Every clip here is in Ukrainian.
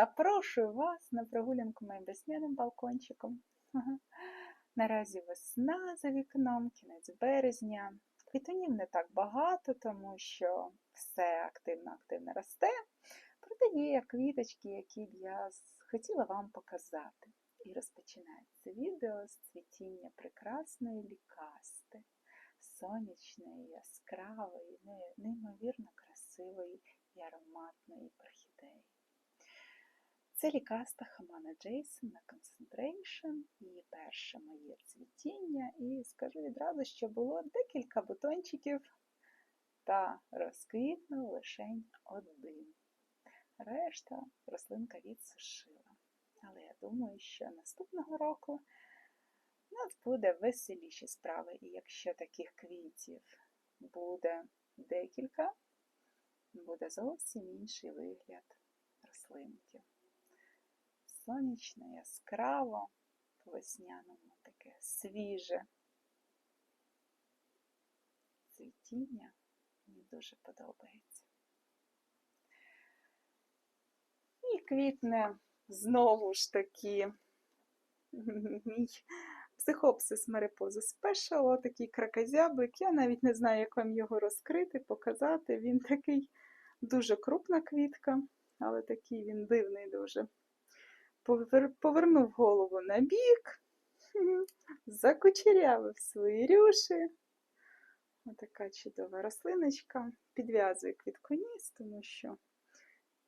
Запрошую вас на прогулянку моїм весняним балкончиком. Наразі весна за вікном, кінець березня. Квітунів не так багато, тому що все активно-активно росте. Проте є квіточки, які б я хотіла вам показати. І розпочинається відео з цвітіння прекрасної лікасти, сонячної, яскравої, неймовірно красивої і ароматної орхідеї. Це лікаста Хамана Джейсон на Concentration, її перше моє цвітіння, і скажу відразу, що було декілька бутончиків, та розквітнув лишень один. Решта рослинка відсушила. Але я думаю, що наступного року у нас буде веселіші справи, і якщо таких квітів буде декілька, буде зовсім інший вигляд рослинки. Сонячно, яскраво, по весняному таке свіже цвітіння мені дуже подобається. І квітне знову ж таки мій психопсис Марипоза Спешал, такий кракозябик. Я навіть не знаю, як вам його розкрити, показати. Він такий дуже крупна квітка, але такий він дивний дуже. Повер- Повернув голову на бік, закучерявив свої рюші. Отака чудова рослиночка. Підв'язує квітконіс, тому що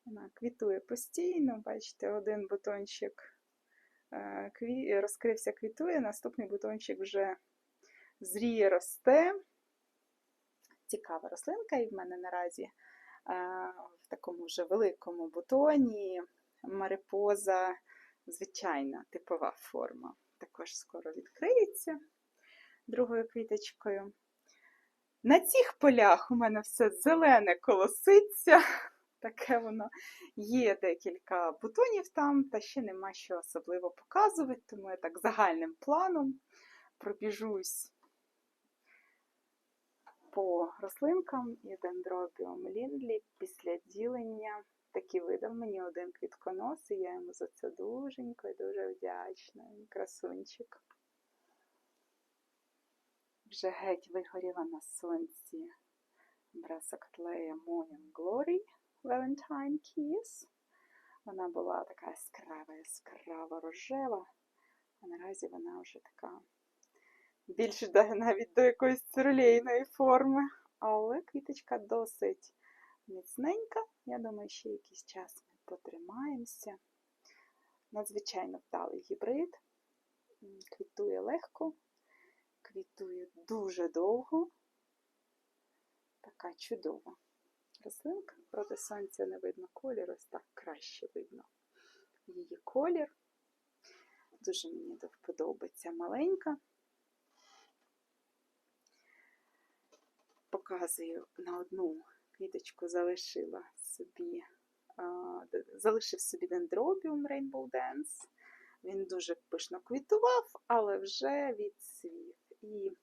вона квітує постійно. Бачите, один бутончик е, розкрився, квітує, наступний бутончик вже зріє, росте. Цікава рослинка, і в мене наразі е, в такому вже великому бутоні марипоза, звичайна типова форма. Також скоро відкриється другою квіточкою. На цих полях у мене все зелене колоситься. Таке воно є декілька бутонів там, та ще нема що особливо показувати, тому я так загальним планом пробіжусь по рослинкам і дендробіум ліндлі після ділення. Таки видав мені один квітконос, і я йому за це дуженько і дуже вдячна. Він Красунчик. Вже геть вигоріла на сонці Брасоктея Morning Glory Valentine Kiss. Вона була така яскрава, яскрава рожева, а наразі вона вже така більш навіть до якоїсь цирулейної форми. Але квіточка досить міцненька. Я думаю, ще якийсь час ми потримаємося. Надзвичайно вдалий гібрид. Квітує легко, квітує дуже довго. Така чудова рослинка. Проти сонця не видно колір, ось так краще видно її колір. Дуже мені до вподоби маленька. Показую на одну квіточку залишила собі, залишив собі дендробіум Rainbow Dance. Він дуже пишно квітував, але вже відцвів. І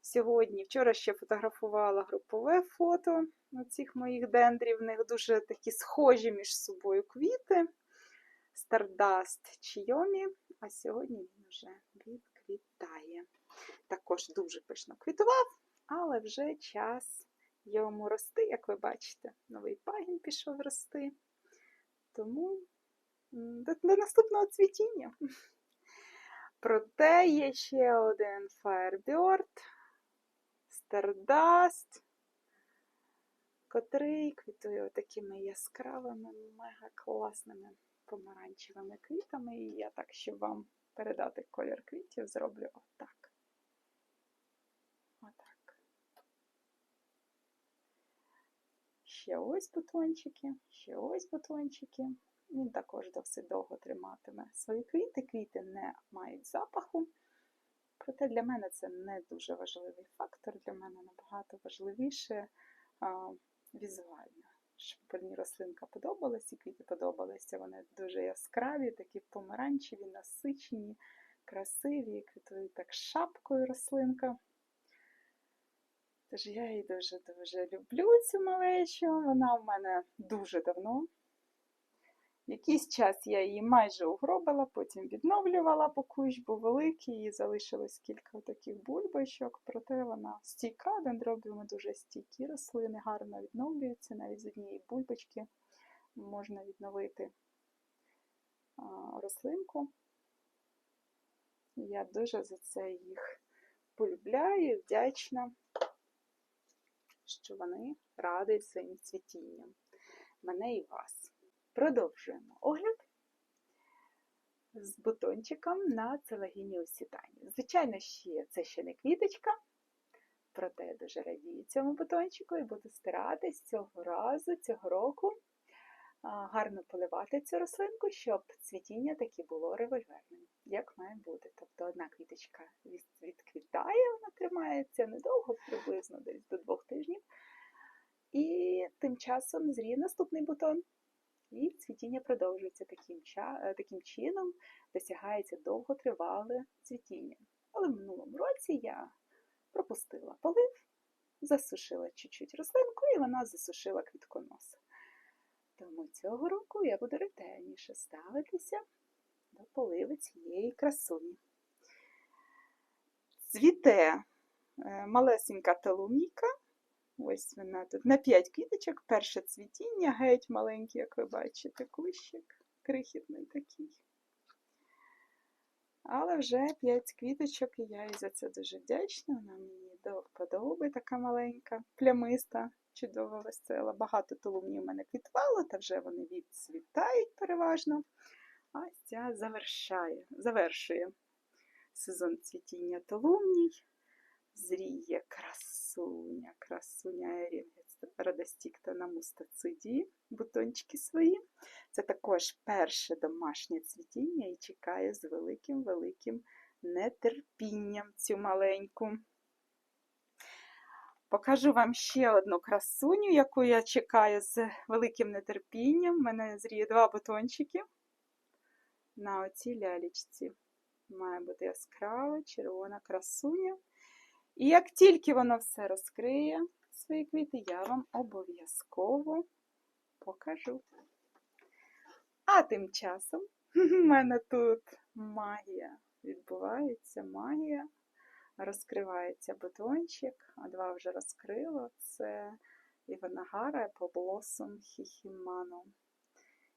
сьогодні, вчора ще фотографувала групове фото цих моїх дендрів. В них дуже такі схожі між собою квіти. Stardust Чийомі, а сьогодні він вже відквітає. Також дуже пишно квітував, але вже час йому рости, як ви бачите. Новий пагін пішов рости. Тому до, до наступного цвітіння. Проте є ще один Firebird, Stardust, котрий квітує такими яскравими, мега класними помаранчевими квітами. І я так, щоб вам передати колір квітів, зроблю отак. Ще ось бутончики, ще ось бутончики. Він також досить довго триматиме свої квіти. Квіти не мають запаху. Проте для мене це не дуже важливий фактор. Для мене набагато важливіше а, візуально. Щоб мені рослинка подобалась, і квіти подобалися. Вони дуже яскраві, такі помаранчеві, насичені, красиві, квітують так шапкою рослинка. Тож я її дуже-дуже люблю цю малечу. Вона в мене дуже давно. Якийсь час я її майже угробила, потім відновлювала, бо кущ був великий, і залишилось кілька таких бульбочок, проте вона стійка, дендробіуми дуже стійкі рослини, гарно відновлюються, навіть з однієї бульбочки можна відновити рослинку. Я дуже за це їх полюбляю, вдячна, що вони радують своїм цвітінням. Мене і вас. Продовжуємо огляд з бутончиком на целогіні сітані. Звичайно, ще це ще не квіточка, проте я дуже радію цьому бутончику і буду старатись цього разу, цього року гарно поливати цю рослинку, щоб цвітіння таки було револьверним, як має бути. Тобто одна квіточка відквітає, вона тримається недовго, приблизно десь до двох тижнів. І тим часом зріє наступний бутон. І цвітіння продовжується таким е, таким чином, досягається довготривале цвітіння. Але в минулому році я пропустила полив, засушила чуть-чуть рослинку, і вона засушила квітконоса. Тому цього року я буду ретельніше ставитися до поливи цієї красуні. Цвіте е, малесенька талуміка. Ось вона тут на 5 квіточок, перше цвітіння, геть маленький, як ви бачите, кущик, крихітний такий. Але вже 5 квіточок, і я їй за це дуже вдячна. Вона мені до вподоби така маленька, плямиста, чудово весела. Багато толумнів у мене квітвало, та вже вони відцвітають переважно. А ця завершає, завершує сезон цвітіння толумній. Зріє красуня, красуня радостікта на мустациді, бутончики свої. Це також перше домашнє цвітіння і чекає з великим-великим нетерпінням цю маленьку. Покажу вам ще одну красуню, яку я чекаю з великим нетерпінням. У мене зріє два бутончики на оцій лялічці. Має бути яскрава, червона красуня. І як тільки воно все розкриє, свої квіти, я вам обов'язково покажу. А тим часом в мене тут магія відбувається, магія розкривається бутончик, а два вже розкрило. Це Іванагара Поблосом Хіхіману.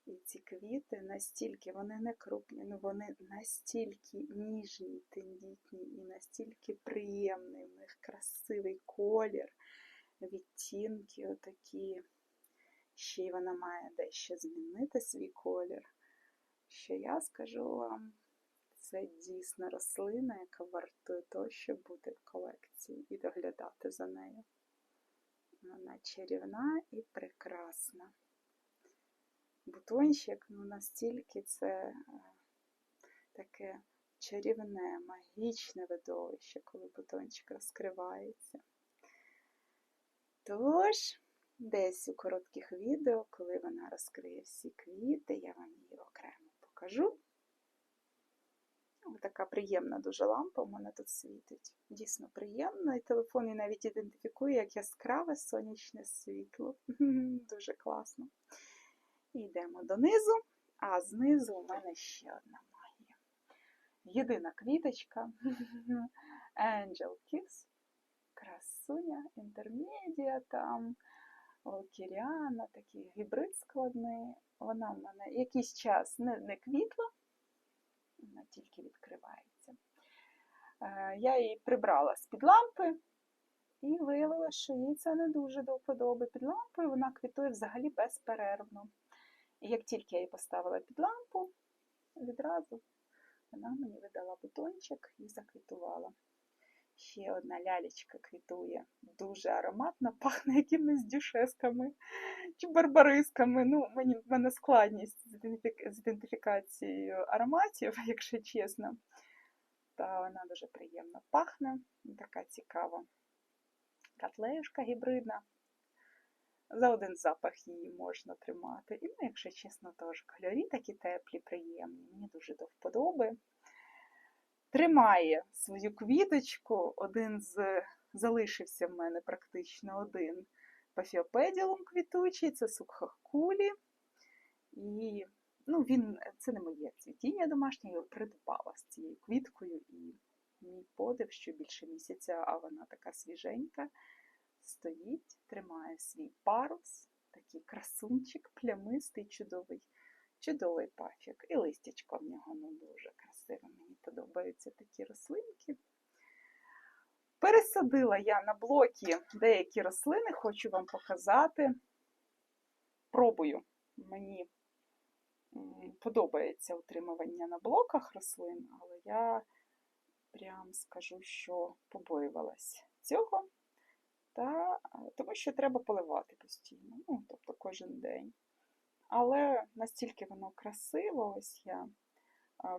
І ці квіти настільки, вони не крупні, ну вони настільки ніжні, тендітні і настільки приємний, в них красивий колір, відтінки отакі. Ще й вона має дещо змінити свій колір. Що я скажу вам, це дійсно рослина, яка вартує того, щоб бути в колекції і доглядати за нею. Вона чарівна і прекрасна. Бутончик, ну настільки це е, таке чарівне, магічне видовище, коли бутончик розкривається. Тож, десь у коротких відео, коли вона розкриє всі квіти, я вам її окремо покажу. Ось така приємна дуже лампа у мене тут світить. Дійсно приємна. І телефон її навіть ідентифікує як яскраве сонячне світло. Дуже класно. Йдемо донизу, а знизу у мене ще одна магія. Єдина квіточка Angel Kiss, красуня, інтермедія там, Окіріана, такий гібрид складний. Вона в мене якийсь час не, не квітла, вона тільки відкривається. Е, я її прибрала з-під лампи і виявила, що їй це не дуже до вподоби. Під лампою вона квітує взагалі безперервно. І як тільки я її поставила під лампу, відразу вона мені видала бутончик і заквітувала. Ще одна лялечка квітує, дуже ароматно, пахне якимись дюшесками чи барбарисками. Ну, мені, В мене складність з ідентифікацією ароматів, якщо чесно. Та вона дуже приємно пахне, така цікава котлеюшка гібридна. За один запах її можна тримати. І, ну, якщо чесно, теж кольорі такі теплі, приємні, мені дуже до вподоби. Тримає свою квіточку, один з залишився в мене практично один пафіопеділум квітучий, це сукхакулі. І ну, він, це не моє цвітіння домашнє, його придбала з цією квіткою і мій подив, що більше місяця, а вона така свіженька, стоїть, тримає свій парус, такий красунчик, плямистий, чудовий, чудовий пафік. І листячко в нього ну, дуже красиве. Мені подобаються такі рослинки. Пересадила я на блокі деякі рослини, хочу вам показати. Пробую. Мені подобається утримування на блоках рослин, але я прям скажу, що побоювалась цього, та, е, тому що треба поливати постійно, ну, тобто кожен день. Але настільки воно красиво, ось я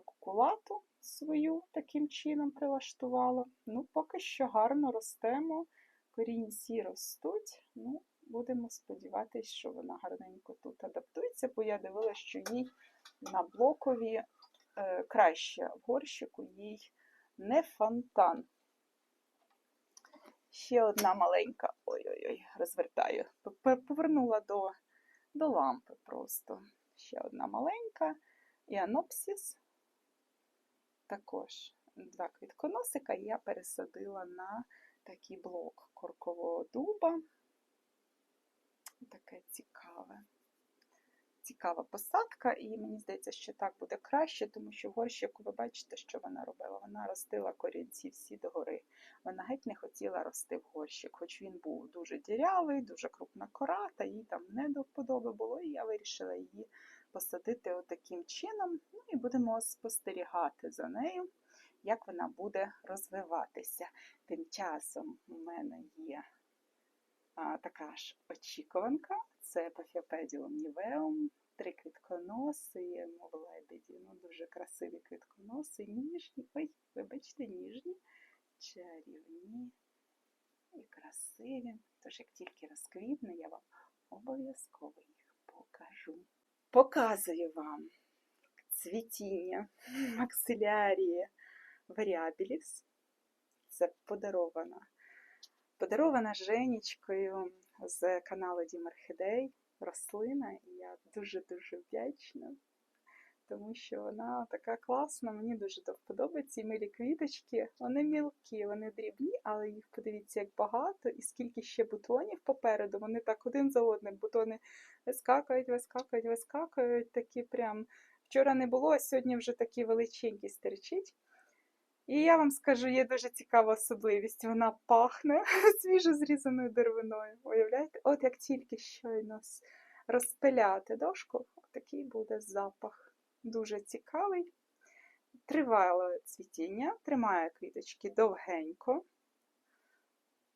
кукулату свою таким чином прилаштувала. Ну, поки що гарно ростемо, корінці ростуть. Ну, будемо сподіватися, що вона гарненько тут адаптується, бо я дивилася, що їй на блокові е, краще в горщику їй не фонтан. Ще одна маленька, ой-ой-ой, розвертаю, повернула до, до лампи просто. Ще одна маленька. І анопсіс. Також два квітконосика я пересадила на такий блок коркового дуба. Таке цікаве. Цікава посадка, і мені здається, що так буде краще, тому що горщику ви бачите, що вона робила. Вона ростила корінці всі догори. Вона геть не хотіла рости в горщик, хоч він був дуже дірявий, дуже крупна кора, та їй там не до вподоби було, і я вирішила її посадити отаким чином. Ну і будемо спостерігати за нею, як вона буде розвиватися. Тим часом у мене є така ж очікуванка. Це Пафіопедіум нівеум, три квітконоси, мов лебеді. Ну, дуже красиві квітконоси, ніжні. Ой, вибачте, ніжні, чарівні і красиві. Тож, як тільки розквітне, я вам обов'язково їх покажу. Показую вам цвітіння максилярії варіабіліс. Це подарована. Подарована Женечкою з каналу Дімархідей рослина, і я дуже-дуже вдячна, тому що вона така класна, мені дуже до вподоби ці милі квіточки. Вони мілкі, вони дрібні, але їх подивіться, як багато, і скільки ще бутонів попереду. Вони так один за одним бутони вискакують, вискакують, вискакують. Такі прям вчора не було, а сьогодні вже такі величенькі стерчить. І я вам скажу, є дуже цікава особливість. Вона пахне свіжо зрізаною деревиною. Уявляєте? От як тільки щойно розпиляти дошку, такий буде запах. Дуже цікавий. Тривале цвітіння, тримає квіточки довгенько.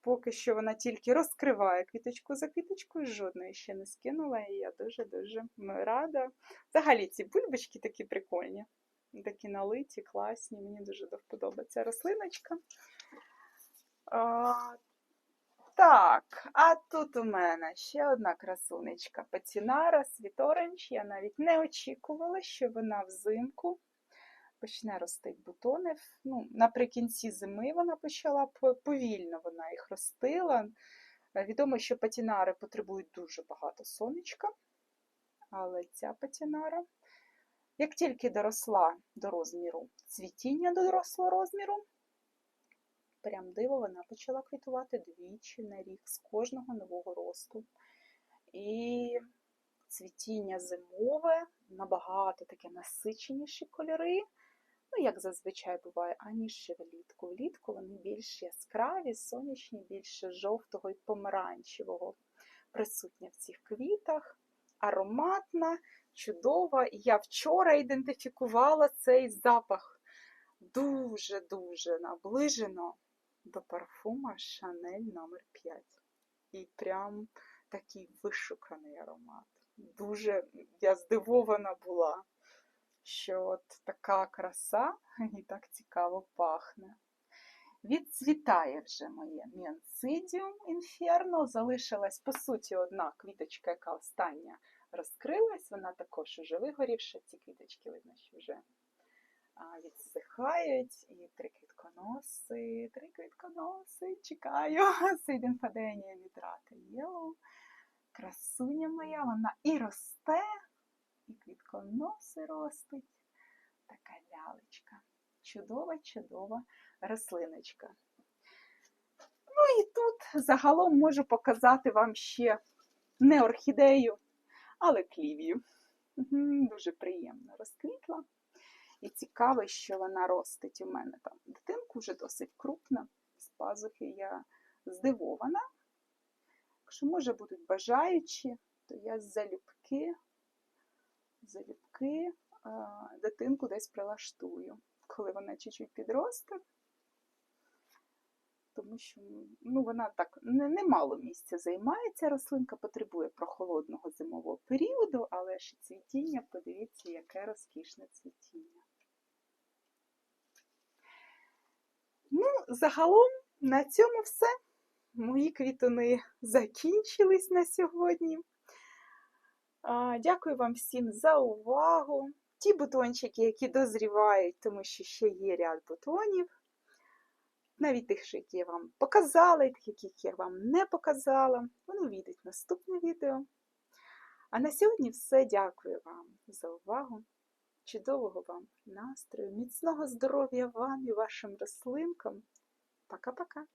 Поки що вона тільки розкриває квіточку за квіточкою, жодної ще не скинула, і я дуже-дуже рада. Взагалі ці бульбочки такі прикольні такі налиті, класні. Мені дуже ця рослиночка. А, так, а тут у мене ще одна красунечка Пацінара Orange. Я навіть не очікувала, що вона взимку почне рости бутони. Ну, наприкінці зими вона почала повільно вона їх ростила. Відомо, що патінари потребують дуже багато сонечка, але ця патінара як тільки доросла до розміру цвітіння до дорослого розміру, прям диво, вона почала квітувати двічі на рік з кожного нового росту. І цвітіння зимове, набагато таке насиченіші кольори, ну, як зазвичай буває, аніж влітку. Влітку вони більш яскраві, сонячні, більше жовтого і помаранчевого присутня в цих квітах, ароматна чудова. І я вчора ідентифікувала цей запах дуже-дуже наближено до парфума Шанель номер 5 І прям такий вишуканий аромат. Дуже я здивована була, що от така краса і так цікаво пахне. Відцвітає вже моє Міанцидіум інферно. Залишилась, по суті, одна квіточка, яка остання розкрилась, вона також уже вигорівша. Ці квіточки видно, що вже відсихають. І три квітконоси, три квітконоси, чекаю. Сейденфаденія вітрати Єлоу. Красуня моя, вона і росте, і квітконоси ростуть. Така лялечка. Чудова, чудова рослиночка. Ну і тут загалом можу показати вам ще не орхідею, але клівію. Дуже приємно розквітла. І цікаво, що вона ростить у мене там. Дитинку вже досить крупна, з пазухи я здивована. Якщо, може, будуть бажаючі, то я залюбки, залюбки дитинку десь прилаштую, коли вона чуть-чуть підросте. Тому що ну, вона так не- немало місця займає. Ця рослинка потребує прохолодного зимового періоду, але ж цвітіння, подивіться, яке розкішне цвітіння. Ну, загалом на цьому все. Мої квітуни закінчились на сьогодні. Дякую вам всім за увагу. Ті бутончики, які дозрівають, тому що ще є ряд бутонів. Навіть тих, які я вам показала, і тих, яких я вам не показала. Вони вийдуть в наступне відео. А на сьогодні все. Дякую вам за увагу. Чудового вам настрою, міцного здоров'я вам і вашим рослинкам. Пока-пока.